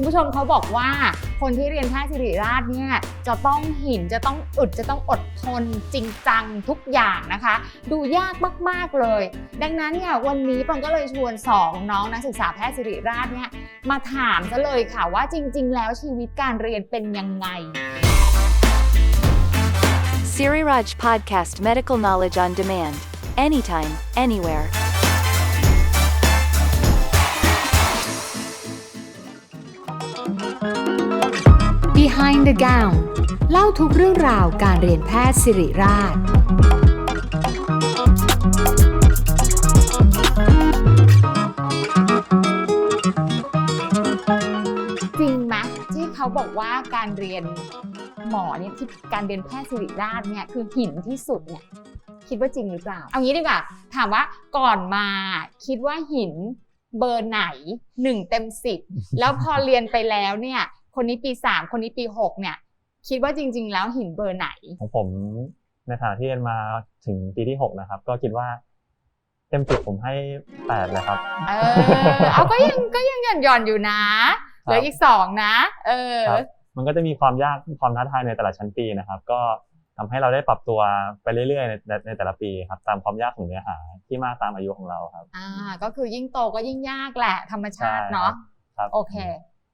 คุณผู้ชมเขาบอกว่าคนที่เรียนแพทย์ศิริราชเนี่ยจะต้องหินจะต้องอึดจะต้องอดทนจริงจังทุกอย่างนะคะ ดูยากมากๆเลย ดังนั้นเนี่ยวันนี้ปังก็เลยชวนสองน้องนักศึกษาแพทย์ศิริราชเนี่ยมาถามซะเลยค่ะว่าจริง ๆ แล้วชีวิตการเรียนเป็นยังไง Siriraj Podcast Medical Knowledge on Demand. Anytime, anywhere. Behind the Gown เล่าทุกเรื่องราวการเรียนแพทย์สิริราช จริงไหมที่เขาบอกว่าการเรียนหมอเนี่ยที่การเรียนแพทย์ศิริราชเนี่ยคือหินที่สุดเนี่ยคิดว่าจริงหรือเปล่า เอางี้ดีกว่าถามว่าก่อนมาคิดว่าหินเบอร์ไหนหนึ่งเต็มสิบแล้วพอเรียนไปแล้วเนี่ย คนนี้ปีสามคนนี้ปีหกเนี่ย คิดว่าจริง ๆ แล้วหินเบอร์ไหน ของผมในฐานะที่เรียนมาถึงปีที่หกนะครับ ก็คิดว่า เต็มสิบผมให้แปดเลยครับ เออเอาก็ยังก็ยังหย่อนหย่อนๆอยู่นะเหลืออีกสองนะ เออ ครับ มันก็จะมีความยากความท้าทายในแต่ละชั้นปีนะครับ ก็ทำให้เราได้ปรับตัวไปเรื่อยๆในในในแต่ละปีครับตามความยากของเนื้อหาที่มากตามอายุของเราครับ อ่าก็คือยิ่งโตก็ยิ่งยากแหละธรรมชาติใช่เนาะครับ โอเค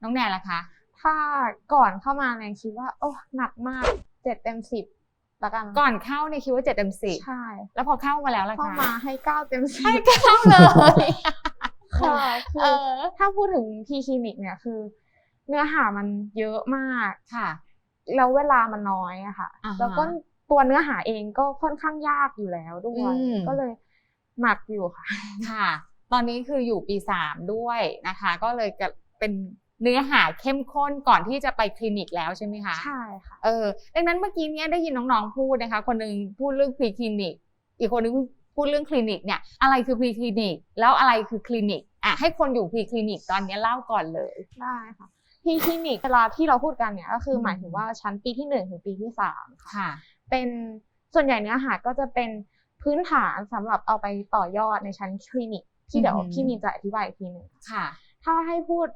น้องแนนล่ะคะ ถ้าก่อนเข้ามาเนี่ยคิดว่า โอ้หนักมากเจ็ดเต็มสิบละกันก่อนเข้าเนี่ยคิดว่าเจ็ดเต็มสิบใช่ แล้วพอเข้ามาแล้วล่ะเข้าคะมาให้เก้าเต็มสิให้บเข้าเลยค่ะคืเอออถ้าพูดถึงพีคลินิกเนี่ยคือ เนื้อหามันเยอะมากค่ะแล้วเวลามันน้อยอะค่ะอ่าฮะแล้วก็ตัวเนื้อหาเองก็ค่อนข้างยากอยู่แล้วด้วยอืมก็เลยหนักอยู่ค่ะ ค่ะ ตอนนี้คืออยู่ปีสามด้วยนะคะ ก็เลยจะเป็น เนื้อหาเข้มข้นก่อนที่จะไปคลินิกแล้วใช่ไหมคะใช่ค่ะเออดังนั้นเมื่อกี้เนี้ยได้ยินน้องๆพูดนะคะ คนหนึ่งพูดเรื่องพรีคลินิก อีกคนหนึงพูดเรื่องคลินิกเนี่ยอะไรคือพรีคลินิก แล้วอะไรคือคลินิกอะให้คนอยู่พรีคลินิกตอนนี้เล่าก่อนเลยได้ค่ะพีคลินิกเวลาที่เราพูดกันเนี่ยก็คืออมหมายถึงว่าชั้นปีที่หนึ่งถึงปีที่สามค่ะค่ะ เป็นส่วนใหญ่เนื้อหาก็จะเป็นพื้นฐานสำหรับเอาไปต่อยอดในชั้นคลินิกที่เดี๋ยวอืมพี่มีนจะอธิบายอีกทีหนึ่งค่ะ ถ้าให้พูด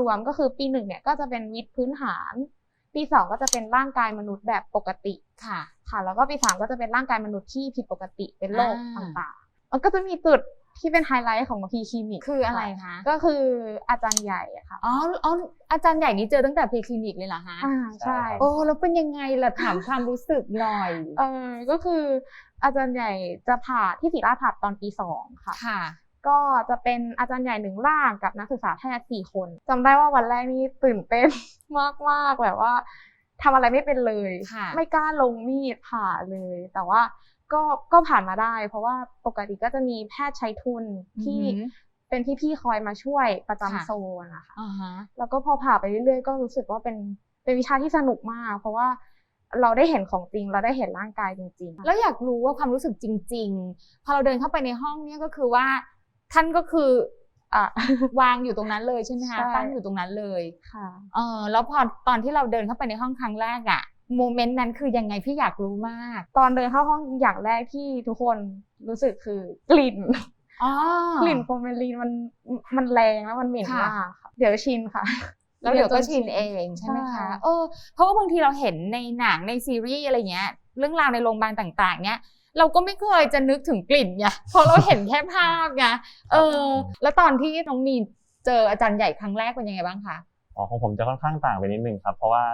รวมๆก็คือปีหนึ่งเนี่ยก็จะเป็นวิทย์พื้นฐาน ปีสองก็จะเป็นร่างกายมนุษย์แบบปกติค่ะ ค่ะ แล้วก็ปีสามก็จะเป็นร่างกายมนุษย์ที่ผิดปกติเป็นโรคอ่าต่างๆ มันก็จะมีจุดที่เป็นไฮไลท์ของพีคลินิกคืออะไรคะก็คืออาจารย์ใหญ่อะค่ะอ๋ออ๋ออาจารย์ใหญ่นี้เจอตั้งแต่พรีคลินิกเลยเหรอคะอ่าใช่โอ้แล้วเป็นยังไงล่ะถามความรู้สึกหน่อยเออก็คืออาจารย์ใหญ่จะผ่าที่ศิริราชผ่าตอนปีสองค่ะค่ะ ก็จะเป็นอาจารย์ใหญ่หนึ่งร่างกับนักศึกษาแพทย์สี่คนจำได้ว่าวันแรกนี่ตื่นเต้นมากๆแบบว่าทำอะไรไม่เป็นเลยค่ะไม่กล้าลงมีดผ่าเลย แต่ว่าก็ก็ผ่านมาได้ เพราะว่าปกติก็จะมีแพทย์ใช้ทุนที่อือหือเป็นพี่ๆคอยมาช่วยประจำค่ะโซนนะคะอ่าฮะแล้วก็พอผ่าไปเรื่อยๆ ก็รู้สึกว่าเป็นเป็นวิชาที่สนุกมาก เพราะว่าเราได้เห็นของจริงเราได้เห็นร่างกายจริง ๆ แล้วอยากรู้ว่าความรู้สึกจริง ๆ พอเราเดินเข้าไปในห้องเนี่ยก็คือว่า ท่านก็คืออะ วางอยู่ตรงนั้นเลยใช่ไหมคะใช่ ตั้งอยู่ตรงนั้นเลยค่ะ เออแล้วพอตอนที่เราเดินเข้าไปในห้องครั้งแรกอะโมเมนต์นั้นคือยังไงพี่อยากรู้มากตอนเดินเข้าห้องอย่างแรกที่ทุกคนรู้สึกคือกลิ่น อ๋อ กลิ่นโฟร์เมลีนมันมันแรงแล้วมันเหม็นค่ะ มากค่ะเดี๋ยวชินค่ะ แล้วเดี๋ยวก็จชินเองใช่ไหมคะใช่เออ เพราะว่าบางทีเราเห็นในหนังในซีรีส์อะไรเงี้ย เรื่องราวในโรงพยาบาลต่าง ๆ เนี้ย เราก็ไม่เคยจะนึกถึงกลิ่นไงเพราะเราเห็นแค่ภาพไงเออ แล้วตอนที่น้องมีนเจออาจารย์ใหญ่ครั้งแรกเป็นยังไงบ้างคะอ๋อของผมจะค่อนข้างต่างไปนิดนึงครับ เพราะว่า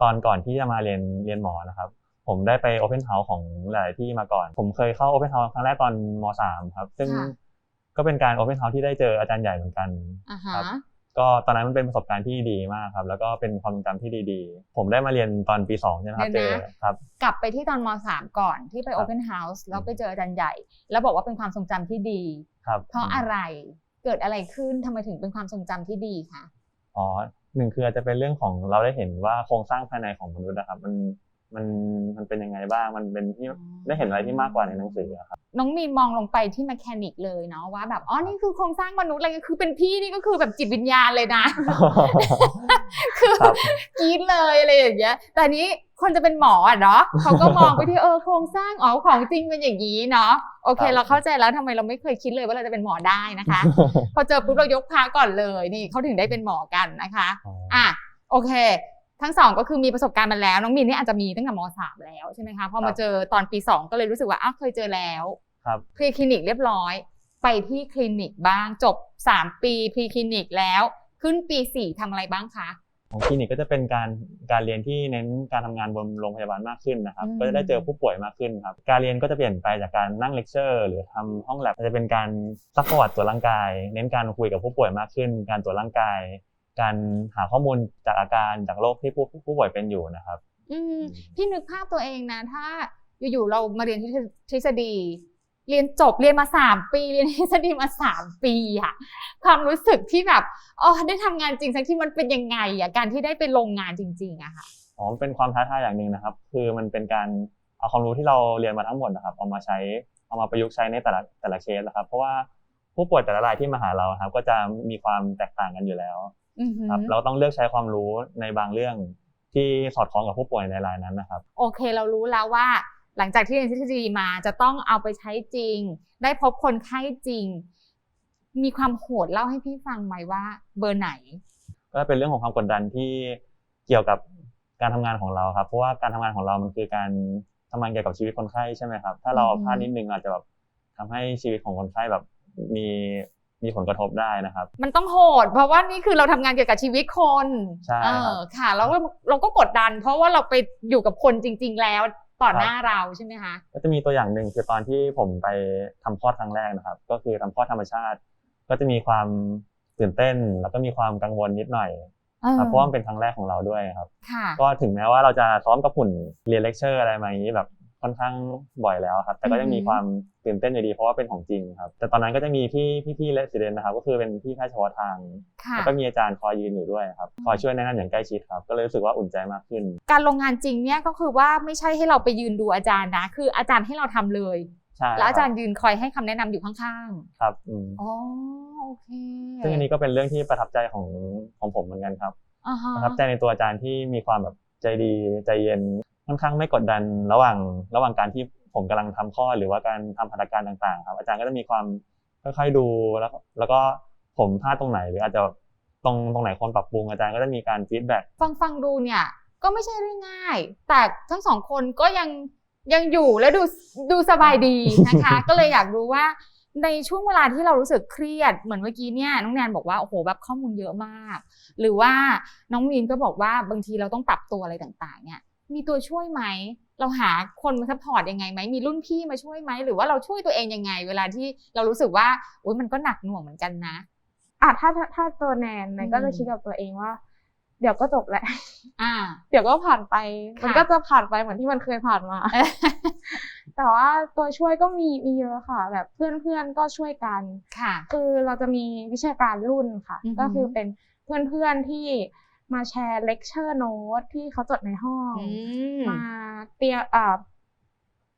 ตอนก่อนที่จะมาเรียนเรียนหมอนะครับ ผมได้ไปโอเพนเฮาส์ของหลายที่มาก่อน ผมเคยเข้าโอเพนเฮาส์ครั้งแรกตอนมสามครับ ซึ่งค่ะก็เป็นการโอเพนเฮาส์ที่ได้เจออาจารย์ใหญ่เหมือนกันอ่าคฮะรับ ก็ตอนนั้นมันเป็นประสบการณ์ที่ดีมากครับ แล้วก็เป็นความทรงจำที่ดีๆ ผมได้มาเรียนตอนปีสองใช่ไหมครับเดี๋เจยวอนะ ครับ กลับไปที่ตอนมสามก่อนที่ไป ครับโอเพนเฮาส์แล้วไปเจออาจารย์ใหญ่ แล้วบอกว่าเป็นความทรงจำที่ดี ครับเพราะอะไรเกิดอะไรขึ้นทำไมถึงเป็นความทรงจำที่ดีคะ อ๋อหนึ่งคืออาจจะเป็นเรื่องของเราได้เห็นว่าโครงสร้างภายในของมนุษย์นะครับ มัน มันมันเป็นยังไงบ้าง มันเป็นที่ได้เห็นอะไรที่มากกว่าในหนังสืออะครับ น้องมีนมองลงไปที่แมคานิกเลยเนาะว่าแบบอ๋อนี่คือโครงสร้างมนุษย์อะไรเงี้ยคือเป็นพี่นี่ก็คือแบบจิตวิญญาณเลยนะ คือครับ กรีดเลยอะไรอย่างเงี้ย แต่อันนี้คนจะเป็นหมออะเนาะเขาก็มองไปที่เออโครงสร้างอ๋อของจริงเป็นอย่างนี้เนาะโอเค ครับ เราเข้าใจแล้วทำไมเราไม่เคยคิดเลยว่าเราจะเป็นหมอได้นะคะ พอเจอปุ๊บเรายกพาก่อนเลยนี่เขาถึงได้เป็นหมอกันนะคะอ๋ออะโอเค ทั้งสองก็คือมีประสบการณ์มาแล้วน้องมินนี่อาจจะมีตั้งแต่มสามแล้วใช่ไหมคะพอมาเจอตอนปีสองก็เลยรู้สึกว่าอ้าวเคยเจอแล้วครับพรีคลินิกเรียบร้อย ไปที่คลินิกบ้างจบ3ปีพรีคลินิกแล้ว ขึ้นปี4ทำอะไรบ้างคะของคลินิกก็จะเป็นการการเรียนที่เน้นการทำงานบนโรงพยาบาลมากขึ้นนะครับอืมก็จะได้เจอผู้ป่วยมากขึ้นครับ การเรียนก็จะเปลี่ยนไปจากการนั่งเลคเชอร์ หรือทำห้องแลบจะเป็นการซักประวัติตัวร่างกาย เน้นการคุยกับผู้ป่วยมากขึ้น การตรวจร่างกาย การหาข้อมูลจากอาการจากโรคที่ผู้ผู้ป่วยเป็นอยู่นะครับอืมพี่นึกภาพตัวเองนะถ้าอยู่ๆเรามาเรียนทฤษฎี เรียนจบเรียนมาสามปี เรียนทฤษฎีมาสามปีอะความรู้สึกที่แบบอ๋อได้ทำงานจริงสักที่มันเป็นยังไงอะการที่ได้ไปลงงานจริงๆอะค่ะอ๋อมันเป็นความท้าทายอย่างหนึ่งนะครับ คือมันเป็นการเอาความรู้ที่เราเรียนมาทั้งหมดนะครับ เอามาใช้เอามาประยุกต์ใช้ในแต่ละแต่ละเคสนะครับ เพราะว่าผู้ป่วยแต่ละรายที่มาหาเราครับ ก็จะมีความแตกต่างกันอยู่แล้วอือหือ ครับเราต้องเลือกใช้ความรู้ในบางเรื่องที่สอดคล้องกับผู้ป่วยในรายนั้นนะครับ โอเคเรารู้แล้วว่า หลังจากที่เรียนทฤษฎีมาจะต้องเอาไปใช้จริง ได้พบคนไข้จริง มีความโหดเล่าให้พี่ฟังไหมว่า เบอร์ไหน ก็เป็นเรื่องของความกดดันที่เกี่ยวกับการทำงานของเราครับ เพราะว่าการทำงานของเรามันคือการทำงานเกี่ยวกับชีวิตคนไข้ใช่ไหมครับ ถ้าเราอือฮึพลาดนิดนึงอาจจะแบบทำให้ชีวิตของคนไข้แบบมี มีผลกระทบได้นะครับ มันต้องโหด เพราะว่านี่คือเราทำงานเกี่ยวกับชีวิตคนใช่เอครับอค่ะแล้วเราเราก็กดดัน เพราะว่าเราไปอยู่กับคนจริง ๆ แล้วต่อหน้าเราใช่ไหมคะก็จะมีตัวอย่างหนึ่งคือตอนที่ผมไปทำคลอดครั้งแรกนะครับ ก็คือทำคลอดธรรมชาติ ก็จะมีความตื่นเต้น แล้วก็มีความกังวลนิดหน่อยครับเพราะว่ามันเป็นครั้งแรกของเราด้วยครับค่ะก็ถึงแม้ว่าเราจะซ้อมกับหุ่นเรียนเลคเชอร์อะไรมาอย่างนี้แบบ ค่อนข้างบ่อยแล้วครับ แต่ก็ยังมีอือฮึความตื่นเต้นอยู่ดีเพราะว่าเป็นของจริงครับ แต่ตอนนั้นก็จะมีพี่พี่ๆเลสซิเดนนะครับ ก็คือเป็นพี่แพทย์เฉพาะทางค่ะแล้วก็มีอาจารย์คอยยืนอยู่ด้วยครับคอยช่วยแนะนำอย่างใกล้ชิดครับ ก็เลยรู้สึกว่าอุ่นใจมากขึ้น การลงงานจริงเนี่ยก็คือว่าไม่ใช่ให้เราไปยืนดูอาจารย์นะ คืออาจารย์ให้เราทำเลยใช่แล้วอาจารย์คบยืนคอยให้คำแนะนำอยู่ข้างครับอืมๆอ๋อโอเค ซึ่งอันนี้ก็เป็นเรื่องที่ประทับใจของของผมเหมือนกันครับอ่าฮะประทับใจในตัวอาจารย์ที่มีความแบบใจดีใจเย็น ค่อนข้างไม่กดดันระหว่างระหว่างการที่ผมกำลังทำข้อดหรือว่าการทำหัตถการต่างๆ ครับ อาจารย์ก็จะมีความค่อยๆดูแล้วก็แล้วก็ผมพลาดตรงไหน หรืออาจจะตรงตรงไหนควรปรับปรุงอาจารย์ก็จะมีการฟีดแบ็กฟังฟังดูเนี่ยก็ไม่ใช่เรื่องง่าย แต่ทั้งสองคนก็ยังยังอยู่และดูดูสบายดีนะคะ ก็เลยอยากรู้ว่าในช่วงเวลาที่เรารู้สึกเครียดเหมือนเมื่อกี้เนี่ยน้องแนนบอกว่าโอ้โหแบบข้อมูลเยอะมาก หรือว่าน้องมีนก็บอกว่าบางทีเราต้องปรับตัวอะไรต่างๆเนี่ย มีตัวช่วยไหม เราหาคนมาซัพพอร์ตยังไงไหมมีรุ่นพี่มาช่วยไหม หรือว่าเราช่วยตัวเองยังไง เวลาที่เรารู้สึกว่าโอ๊ยมันก็หนักหน่วงเหมือนกันนะ อะถ้าถ้าถ้าตัวแนนแนนก็อืมจะคิดกับตัวเองว่า เดี๋ยวก็จบแหละ อ่า เดี๋ยวก็ผ่านไปค่ะมันก็จะผ่านไปเหมือนที่มันเคยผ่านมา แต่ว่าตัวช่วยก็มีมีเยอะค่ะ แบบเพื่อนเพื่อนๆก็ช่วยกันค่ะ คือเราจะมีวิชาการรุ่นค่ะอือหือก็คือเป็นเพื่อนๆที่ มาแชร์เลคเชอร์โน้ตที่เขาจดในห้องอืมมาเตรียมอ่า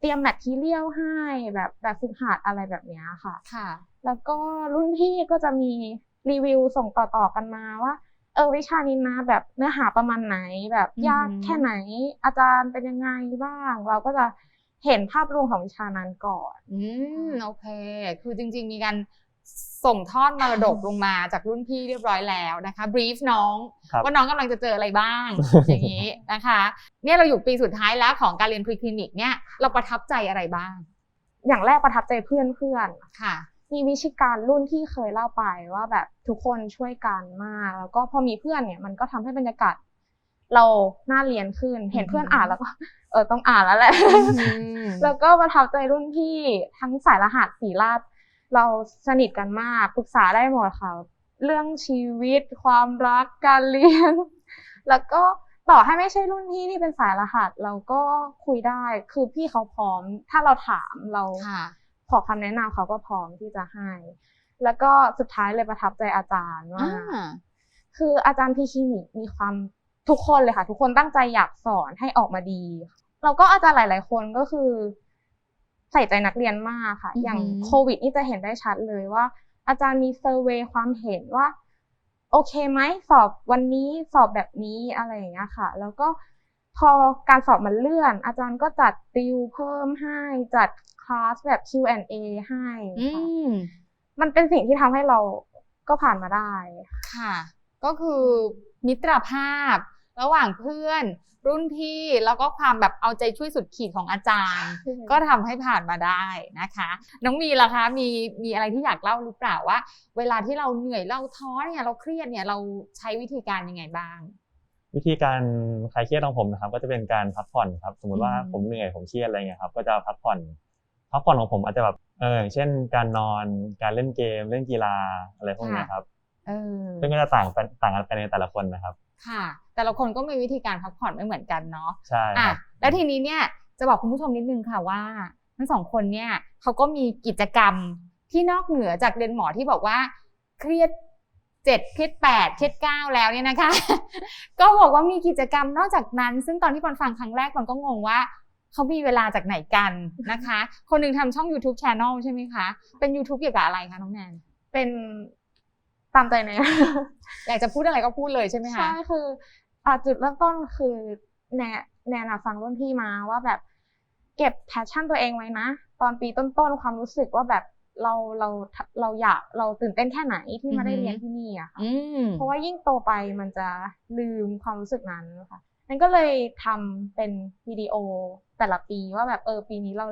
เตรียมแมททีเรียลให้แบบแบบฝึกหัดอะไรแบบเนี้ยค่ะ ค่ะ แล้วก็รุ่นพี่ก็จะมีรีวิวส่งต่อๆกันมาว่า เออวิชานี้นะแบบเนื้อหาประมาณไหนแบบอือหือยากแค่ไหน อาจารย์เป็นยังไงบ้าง เราก็จะเห็นภาพรวมของวิชานั้นก่อน อืมโอเค คือจริง ๆ มีการ ส่งทอดมรดกลงมาจากรุ่นพี่เรียบร้อยแล้วนะคะบรีฟน้องครับว่าน้องกำลังจะเจออะไรบ้างอย่างนี้นะคะเนี่ยเราอยู่ปีสุดท้ายแล้วของการเรียนพรีคลินิกเนี่ยเราประทับใจอะไรบ้าง อย่างแรกประทับใจเพื่อนๆค่ะมีวิชาการรุ่นที่เคยเล่าไปว่าแบบทุกคนช่วยกันมาก แล้วก็พอมีเพื่อนเนี่ยมันก็ทำให้บรรยากาศเราน่าเรียนขึ้น เห็นเพื่อนอ่านแล้วก็เออต้องอ่านแล้วแหละ แล้วก็ประทับใจรุ่นพี่ทั้งสายรหัสสีราช เราสนิทกันมากปรึกษาได้หมดค่ะ เรื่องชีวิต ความรักการเรียน แล้วก็ต่อให้ไม่ใช่รุ่นพี่ที่เป็นสายรหัส เราก็คุยได้คือพี่เขาพร้อม ถ้าเราถามเราค่ะขอคำแนะนำเขาก็พร้อมที่จะให้ แล้วก็สุดท้ายเลยประทับใจอาจารย์ว่าอ่าคืออาจารย์พีคลินิกมีความทุกคนเลยค่ะ ทุกคนตั้งใจอยากสอนให้ออกมาดีแล้วก็อาจารย์หลาย ๆ คนก็คือ ใส่ใจนักเรียนมากค่ะอือหืออย่างโควิดนี่จะเห็นได้ชัดเลยว่า อาจารย์มีเซอร์เวยความเห็นว่า โอเคไหมสอบวันนี้สอบแบบนี้อะไรอย่างเงี้ยค่ะ แล้วก็พอการสอบมันเลื่อน อาจารย์ก็จัดติวเพิ่มให้จัดคลาสแบบ Q&A ให้อืค่ะมมันเป็นสิ่งที่ทำให้เราก็ผ่านมาได้ ค่ะ ก็คือมิตรภาพ ระหว่างเพื่อน รุ่นพี่แล้วก็ความแบบเอาใจช่วยสุดขีดของอาจารย์ ก็ทำให้ผ่านมาได้นะคะ น้องมีล่ะคะมีมีอะไรที่อยากเล่าหรือเปล่าว่า เวลาที่เราเหนื่อยเราท้อเนี่ยเราเครียดเนี่ยเราใช้วิธีการยังไงบ้าง วิธีการคลายเครียดของผมนะครับ ก็จะเป็นการพักผ่อนครับ สมมติว่าอืมผมเหนื่อยผมเครียดอะไรเงี้ยครับ ก็จะพักผ่อนพักผ่อนของผมอาจจะแบบเอออย่างเช่น การนอนการเล่นเกม เล่นกีฬาอะไรพวกเนี้ยครับเออซึ่งก็จะต่างกันต่างกันไปในแต่ละคนนะครับ ค่ะ แต่ละคนก็มีวิธีการพักผ่อนไม่เหมือนกันเนาะใช่คอะรับแล้วทีนี้เนี่ยจะบอกคุณผู้ชมนิดนึงค่ะว่า ทั้งสองคนเนี่ยเขาก็มีกิจกรรมที่นอกเหนือจากเรียนหมอที่บอกว่าเครียดเจ็ดเครียดแปดเครียดเก้าแล้วเนี่ยนะคะ ก็บอกว่ามีกิจกรรมนอกจากนั้น ซึ่งตอนที่ปอนฟังครั้งแรกปอนก็งงว่าเขามีเวลาจากไหนกันนะคะ คนหนึ่งทำช่อง YouTube Channel ใช่ไหมคะ เป็น YouTube เกี่ยวกับอะไรคะน้องแนน เป็นตามใจแนนอยากจะพูดอะไรก็พูดเลยใช่ไหมคะ ใช่คือ อะจุดเริ่มต้นคือแนแนนอะฟังรุ่นพี่มาว่าแบบเก็บแพชชั่นตัวเองไว้นะ ตอนปีต้นๆความรู้สึกว่าแบบเราเราเราอยากเราตื่นเต้นแค่ไหนที่มาได้อือหือเรียนที่นี่อะค่ะอืมเพราะว่ายิ่งโตไปมันจะลืมความรู้สึกนั้นค่ะนั่นก็เลยทำเป็นวิดีโอแต่ละปีว่าแบบเออปีนี้เรา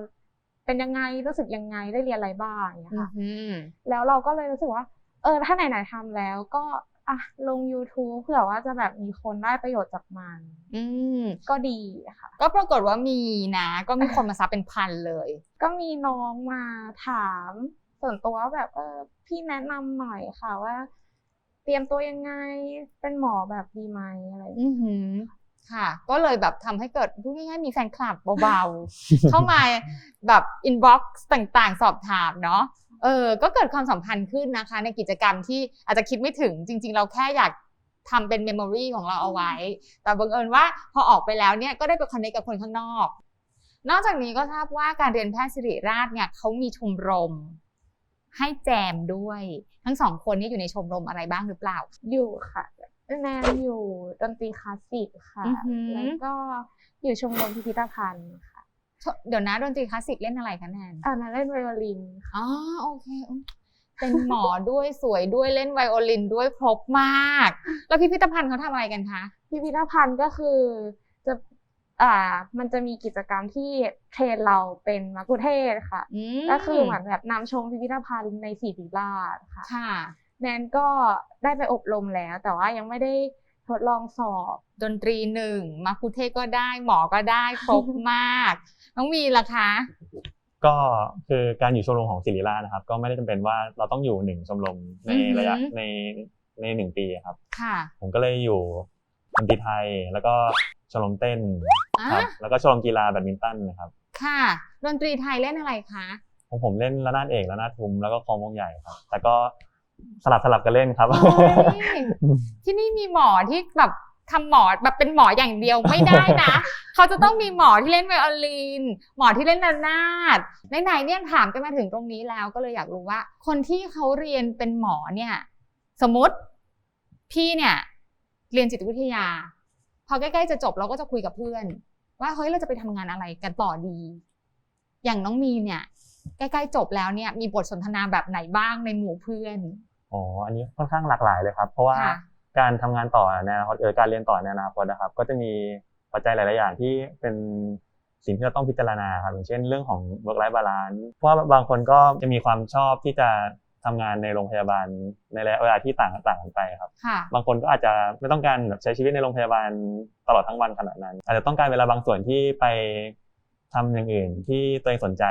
เป็นยังไงรู้สึกยังไงได้เรียนอะไรบ้างอย่างเงี้ยอืค่ะมแล้วเราก็เลยรู้สึกว่า เออถ้าไหนๆทำแล้วก็ อะลง YouTube เผื่อว่าจะแบบมีคนได้ประโยชน์จากมัน อืมก็ดีค่ะ ก็ปรากฏว่ามีนะ ก็มีคนมาซับเป็นพันเลย ก็มีน้องมาถาม ส่วนตัวว่าแบบเออพี่แนะนำหน่อยค่ะว่า เตรียมตัวยังไงเป็นหมอแบบดีไหมอะไรอย่างเงี้ย อือหือ ค่ะ ก็เลยแบบทำให้เกิดพูดง่ายๆมีแฟนคลับเบาๆ เข้ามาแบบอินบ็อกซ์ต่างๆ สอบถามเนาะ เออก็เกิดความสัมพันธ์ขึ้นนะคะ ในกิจกรรมที่อาจจะคิดไม่ถึงจริง ๆ เราแค่อยากทำเป็นเมมโมรีของเราเอาไว้ แต่บังเอิญว่าพอออกไปแล้วเนี่ยก็ได้ไปคอนเนคกับคนข้างนอก นอกจากนี้ก็ทราบว่าการเรียนแพทย์ศิริราชเนี่ยเขามีชมรม ให้แจมด้วย ทั้งสองคนนี้อยู่ในชมรมอะไรบ้างหรือเปล่า อยู่ค่ะแนนอยู่ดนตรีคลาสสิกค่ะ อือหือ แล้วก็อยู่ชมรมพิพิธภัณฑ์ค่ะ เดี๋ยวนะดนตรีคลาสสิกเล่นอะไรคะแนนอ่าแนนเล่นไวโอลินค่ะอ๋อโอเคอุ๊ยเป็นหมอด้วยสวยด้วยเล่นไวโอลินด้วยครบมาก แล้วพิพิธภัณฑ์เขาทำอะไรกันคะ พิพิธภัณฑ์ก็คือจะอ่ามันจะมีกิจกรรมที่เทรนเราเป็นมักคุเทศก์ค่ะอืมก็คือเหมือนแบบนำชมพิพิธภัณฑ์ในศิริราชค่ะค่ะแนนก็ได้ไปอบรมแล้ว แต่ว่ายังไม่ได้ทดลองสอบ ดนตรีหนึ่งมาคุเทศก็ได้หมอก็ได้ครบมาก น้องวีล่ะคะ ก็คือการอยู่ชมรมของศิริราชนะครับ ก็ไม่ได้จำเป็นว่าเราต้องอยู่หนึ่งชมรมในระยะในในหนึ่งปีครับ ค่ะผมก็เลยอยู่ดนตรีไทยแล้วก็ชมรมเต้นอะครับแล้วก็ชมรมกีฬาแบดมินตันนะครับค่ะดนตรีไทยเล่นอะไรคะของผมเล่นระนาดเอกระนาดทุมแล้วก็คลองวงใหญ่ครับแต่ก็สลับสลับกันเล่นครับโอ้ยที่นี่มีหมอที่แบบ ทำหมอแบบเป็นหมออย่างเดียวไม่ได้นะ เขาจะต้องมีหมอที่เล่นไวโอลิน หมอที่เล่นระนาดไหนๆเนี่ยถามกันมาถึงตรงนี้แล้วก็เลยอยากรู้ว่า คนที่เขาเรียนเป็นหมอเนี่ย สมมติพี่เนี่ย เรียนจิตวิทยา พอใกล้ๆจะจบเราก็จะคุยกับเพื่อน ว่าเฮ้ยเราจะไปทำงานอะไรกันต่อดี อย่างน้องมีนเนี่ย ใกล้ๆจบแล้วเนี่ย มีบทสนทนาแบบไหนบ้างในหมู่เพื่อนอ๋ออันนี้ค่อนข้างหลากหลายเลยครับ เพราะว่าค่ะ การทำงานต่อในอนาคตเออการเรียนต่อในอนาคตนะครับ ก็จะมีปัจจัยหลาย ๆ อย่างที่เป็นสิ่งที่เราต้องพิจารณาครับอย่างเช่นเรื่องของ work life balance เพราะว่าบางคนก็จะมีความชอบที่จะทำงานในโรงพยาบาลในระยะเวลาที่ต่างต่างกันไปครับค่ะบางคนก็อาจจะไม่ต้องการแบบใช้ชีวิตในโรงพยาบาลตลอดทั้งวันขนาดนั้น อาจจะต้องการเวลาบางส่วนที่ไปทำอย่างอื่นที่ตัวเองสนใจ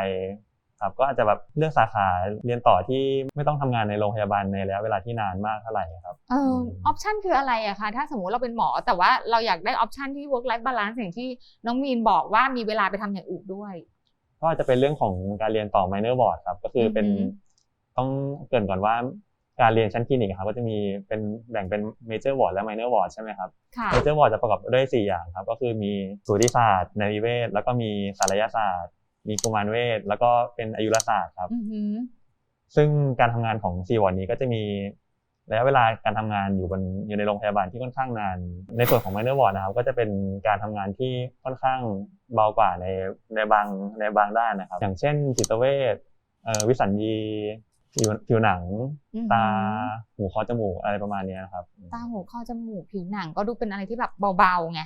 ครับก็อาจจะแบบเลือกสาขาเรียนต่อที่ไม่ต้องทำงานในโรงพยาบาลในระยะเวลาที่นานมากเท่าไหร่ครับเออออปชันคืออะไรอะคะถ้าสมมุติเราเป็นหมอ แต่ว่าเราอยากได้ออปชันที่ work life balance อย่างที่น้องมีนบอกว่ามีเวลาไปทำอย่างอื่นด้วย ก็อาจจะเป็นเรื่องของการเรียนต่อ minor ward ครับก็คือเป็นอือหือต้องเกรินก่อนว่าการเรียนชั้นคลินิกครับก็จะมีเป็นแบ่งเป็น major ward และ minor ward ใช่ไหมครับค่ะ major ward จะประกอบด้วย 4 อย่างครับ ก็คือมีสูติศาสตร์นริเวศแล้วก็มีศัลยศาสตร์ มีกุมารเวชแล้วก็เป็นอายุรศาสตร์ครับ อือหือซึ่งการทำงานของ4วอร์ดนี้ก็จะมีระยะเวลาการทำงานอยู่บนอยู่ในโรงพยาบาลที่ค่อนข้างนาน ในส่วนของ minor ward นะครับ ก็จะเป็นการทำงานที่ค่อนข้างเบากว่าในในบางในบางด้านนะครับ อย่างเช่นจิตเวชเอ่อวิสัญญีผิวผิวหนัง อือหือตาหูคอจมูกอะไรประมาณเนี้ยครับ ตาหูคอจมูกผิวหนังก็ดูเป็นอะไรที่แบบเบาๆไง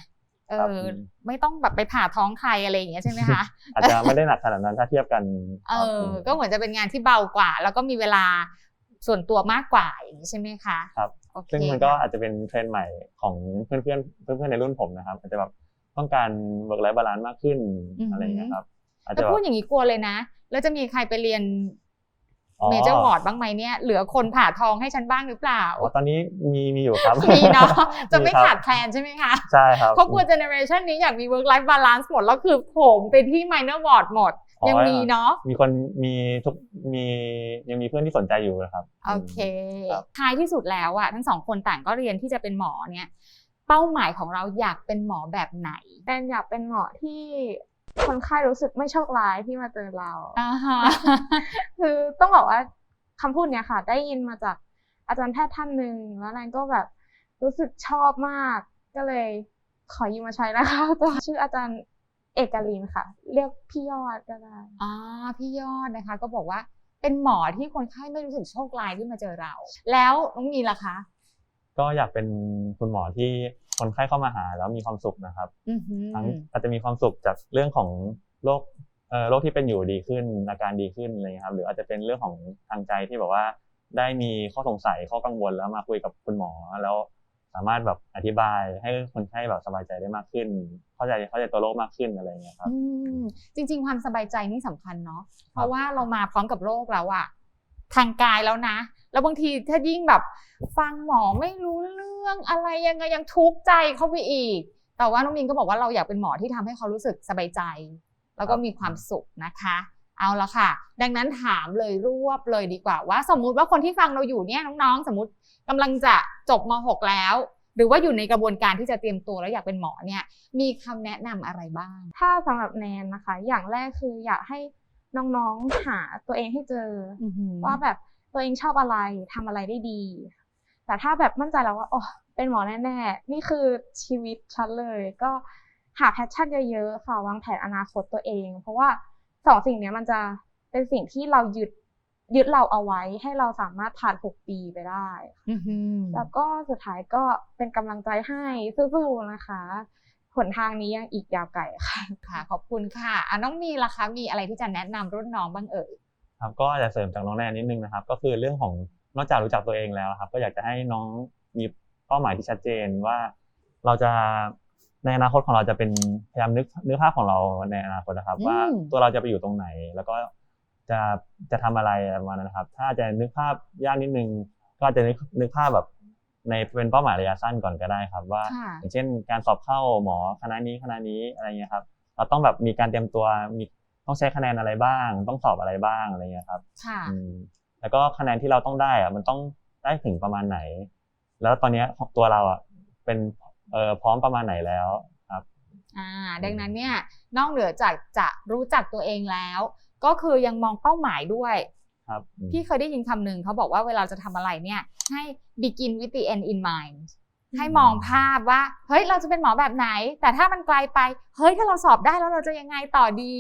เอครับออืมไม่ต้องแบบไปผ่าท้องใครอะไรอย่างเงี้ยใช่ไหมคะอาจจะไม่ได้หนักขนาดนั้นถ้าเทียบกันเอครับอมก็เหมือนจะเป็นงานที่เบากว่า แล้วก็มีเวลาส่วนตัวมากกว่าอย่างนี้ใช่ไหมคะครับโอเคซึ่งมันก็อาจจะเป็นเทรนด์ใหม่ของเพื่อนเพื่อนเพื่อนเพื่อนๆในรุ่นผมนะครับอาจจะแบบต้องการ work life balance มากขึ้นอะไรอย่างเงี้ยครับอาจแต่จะแบพูบดอย่างนี้กลัวเลยนะ แล้วจะมีใครไปเรียนอ๋อ เมเจอร์วอร์ดบ้างไหมเนี่ยเหลือคนผ่าทองให้ฉันบ้างหรือเปล่าอ๋อตอนนี้มีมีอยู่ครับมีเนาะจะไม่ครับขาดแคลนใช่ไหมคะใช่ครับเพราะกลัวเจเนอเรชันนี้อยากมี work life balance หมด แล้วคือผมไปที่ minor ward หมดอ๋อยังมีเนาะมีคนมีทุกมียังมีเพื่อนที่สนใจอยู่นะครับโอเคครับท้ายที่สุดแล้วอะทั้งสองคนต่างก็เรียนที่จะเป็นหมอเนี่ยเป้าหมายของเราอยากเป็นหมอแบบไหนแอนอยากเป็นหมอที่ คนไข้รู้สึกไม่โชคร้ายที่มาเจอเราอ่าฮะคือต้องบอกว่าคำพูดเนี้ยค่ะ ได้ยินมาจากอาจารย์แพทย์ท่านหนึ่งแล้วแนนก็แบบรู้สึกชอบมาก ก็เลยขอยืมมาใช้นะคะตัวชื่ออาจารย์เอกลินค่ะ เรียกพี่ยอดก็ได้อ่าพี่ยอดนะคะ ก็บอกว่าเป็นหมอที่คนไข้ไม่รู้สึกโชคร้ายที่มาเจอเรา แล้วน้องมีนล่ะคะ ก็อยากเป็นคุณหมอที่คนไข้เข้ามาหาแล้วมีความสุขนะครับอือหือทั้งอาจจะมีความสุขจากเรื่องของโรคเอ่อโรคที่เป็นอยู่ดีขึ้นอาการดีขึ้นอะไรเงี้ยครับ หรืออาจจะเป็นเรื่องของทางใจที่แบบว่า ได้มีข้อสงสัยข้อกังวลแล้วมาคุยกับคุณหมอแล้วสามารถแบบอธิบายให้คนไข้แบบสบายใจได้มากขึ้น เข้าใจเข้าใจตัวโรคมากขึ้นอะไรเงี้ยครับอืมจริง ๆ ความสบายใจนี่สำคัญเนาะเพราะว่าเรามาพร้อมกับโรคแล้วอะทางกายแล้วนะ แล้วบางทีถ้ายิ่งแบบฟังหมอไม่รู้เรื่องอะไรยังไงยังทุกข์ใจเข้าไปอีก แต่ว่าน้องมินก็บอกว่าเราอยากเป็นหมอที่ทำให้เขารู้สึกสบายใจ แล้วก็มีความสุขนะคะ เอาละค่ะ ดังนั้นถามเลยรวบเลยดีกว่าว่า สมมุติว่าคนที่ฟังเราอยู่เนี่ยน้องๆ สมมติกำลังจะจบม .6 แล้วหรือว่าอยู่ในกระบวนการที่จะเตรียมตัวแล้วอยากเป็นหมอเนี่ย มีคำแนะนำอะไรบ้าง ถ้าสำหรับแนนนะคะ อย่างแรกคืออยากให้น้องๆหาตัวเองให้เจออว่าแบบ ตัวเองชอบอะไรทำอะไรได้ดี แต่ถ้าแบบมั่นใจแล้วว่าโอ้เป็นหมอแน่ๆ นี่คือชีวิตฉันเลย ก็หาแพชชั่นเยอะๆค่ะวางแผนอนาคตตัวเอง เพราะว่าสองสิ่งเนี้ยมันจะเป็นสิ่งที่เรายึดยึดเราเอาไว้ให้เราสามารถผ่านหกปีไปได้อือหือแล้วก็สุดท้ายก็เป็นกำลังใจให้สู้ๆนะคะหนทางนี้ยังอีกยาวไกลค่ะ ค่ะ ขอบคุณค่ะอะน้องมีล่ะคะ มีอะไรที่จะแนะนำรุ่นน้องบ้างเอ่ย ครับก็อาจจะเสริมจากน้องแนนนิดนึงนะครับ ก็คือเรื่องของนอกจากรู้จักตัวเองแล้วครับ ก็อยากจะให้น้องมีเป้าหมายที่ชัดเจนว่าเราจะในอนาคตของเราจะเป็นพยายามนึกนึกภาพของเราในอนาคตนะครับอืมว่าตัวเราจะไปอยู่ตรงไหน แล้วก็จะจะทำอะไรประมาณนั้นนะครับ ถ้าจะนึกภาพยากนิดนึง ก็อาจจะนึกนึกภาพแบบในเป็นเป้าหมายระยะสั้นก่อนก็ได้ครับ ว่าค่ะอย่างเช่น การสอบเข้าหมอคณะนี้คณะนี้อะไรเงี้ยครับ เราต้องแบบมีการเตรียมตัวมี ต้องใช้คะแนนอะไรบ้าง ต้องสอบอะไรบ้างอะไรเงี้ยครับค่ะอืมแล้วก็คะแนนที่เราต้องได้อะมันต้องได้ถึงประมาณไหน แล้วตอนเนี้ยของตัวเราอะเป็นเอ่อพร้อมประมาณไหนแล้วครับอ่าดังนั้นเนี่ยนอกเหนือจากจะรู้จักตัวเองแล้ว ก็คือยังมองเป้าหมายด้วยครับอืมพี่เคยได้ยินคำหนึ่งเขาบอกว่าเวลาจะทำอะไรเนี่ยให้ begin with the end in mind ให้มองภาพว่า เฮ้ยเราจะเป็นหมอแบบไหน แต่ถ้ามันไกลไป เฮ้ยถ้าเราสอบได้แล้วเราจะยังไงต่อดี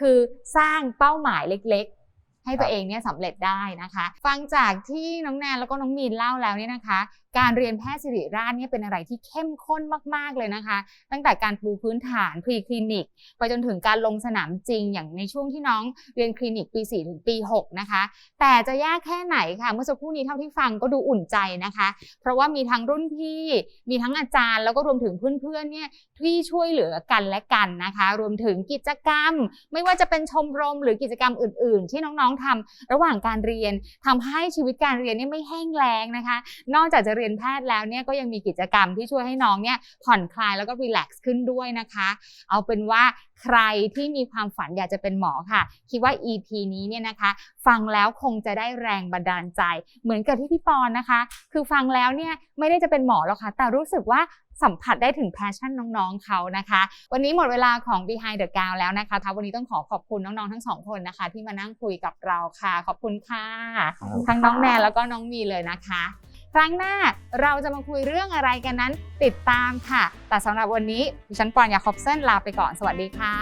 คือสร้างเป้าหมายเล็กๆ ให้ตัวเองเนี่ยสำเร็จได้นะคะ ฟังจากที่น้องแนนแล้วก็น้องมีนเล่าแล้วเนี่ยนะคะการเรียนแพทย์ศิริราชเนี่ยเป็นอะไรที่เข้มข้นมาก ๆ เลยนะคะ ตั้งแต่การปูพื้นฐานพรีคลินิก ไปจนถึงการลงสนามจริงอย่างในช่วงที่น้องเรียนคลินิกปี4ถึงปี 6 นะคะ แต่จะยากแค่ไหนค่ะเมื่อสักครู่นี้เท่าที่ฟังก็ดูอุ่นใจนะคะ เพราะว่ามีทั้งรุ่นพี่มีทั้งอาจารย์แล้วก็รวมถึงเพื่อนๆเนี่ยที่ช่วยเหลือกันและกันนะคะ รวมถึงกิจกรรม ไม่ว่าจะเป็นชมรมหรือกิจกรรมอื่น ๆ ที่น้องๆทำระหว่างการเรียนทำให้ชีวิตการเรียนเนี่ยไม่แห้งแล้งนะคะ นอกจากจะเรียนแพทย์แล้วเนี่ยก็ยังมีกิจกรรมที่ช่วยให้น้องเนี่ยผ่อนคลายแล้วก็รีแลกซ์ขึ้นด้วยนะคะ เอาเป็นว่าใครที่มีความฝันอยากจะเป็นหมอค่ะ คิดว่า EP นี้เนี่ยนะคะ ฟังแล้วคงจะได้แรงบันดาลใจ เหมือนกับที่พี่ปอนนะคะ คือฟังแล้วเนี่ยไม่ได้จะเป็นหมอหรอกค่ะแต่รู้สึกว่าสัมผัสได้ถึงแพชชั่นน้องๆเขานะคะ วันนี้หมดเวลาของ Behind the Gown แล้วนะคะท้าวันนี้ต้องขอขอบคุณน้องๆทั้งสองคนนะคะ ที่มานั่งคุยกับเราค่ะ ขอบคุณค่ะ ทั้งน้องแนนแล้วก็น้องมีเลยนะคะ ครั้งหน้าเราจะมาคุยเรื่องอะไรกันนั้นติดตามค่ะ แต่สำหรับวันนี้ดิฉันปอนยาคอบเซนลาไปก่อนสวัสดีค่ะ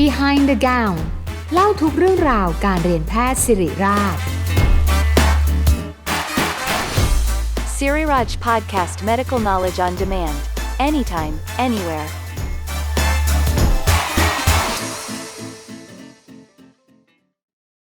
Behind the Gown เล่าทุกเรื่องราวการเรียนแพทย์สิริราช Siriraj Podcast Medical Knowledge on Demand. Anytime, anywhere.